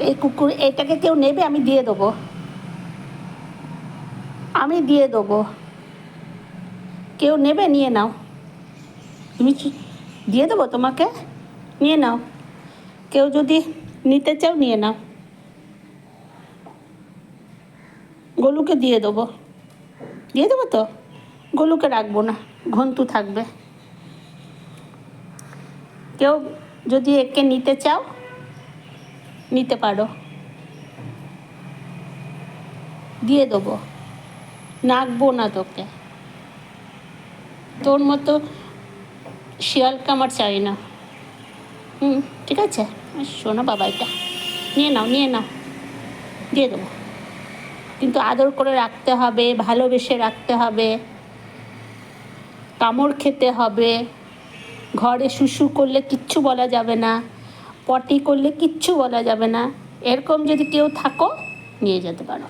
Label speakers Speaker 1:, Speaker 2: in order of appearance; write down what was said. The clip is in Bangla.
Speaker 1: এই কুকুর, এটাকে কেউ নেবে, আমি দিয়ে দেবো। আমি দিয়ে দেবো। কেউ নেবে, নিয়ে নাও। তুমি দিয়ে দেবো তোমাকে? নিয়ে নাও। কেউ যদি নিতে চাও, নিয়ে নাও। গোলুকে দিয়ে দেবো। দিয়ে দেবো তো? গোলুকে রাখব না, ঘন্টু থাকবে। কেউ যদি একে নিতে চাও নিতে পারো। দিয়ে দেবো। নাকবো না তোকে। তোর মতো শিয়ালকে আমার চাই না। হুম, ঠিক আছে? শোনো বাবা এটা। নিয়ে নাও নিয়ে নাও। দিয়ে দেবো। কিন্তু আদর করে রাখতে হবে, ভালোবেসে রাখতে হবে। কামড় খেতে হবে। ঘরে শুশু করলে কিচ্ছু বলা যাবে না। পটি করলে কিচ্ছু বলা যাবে না। এরকম যদি কেউ থাকো নিয়ে যেতে পারো।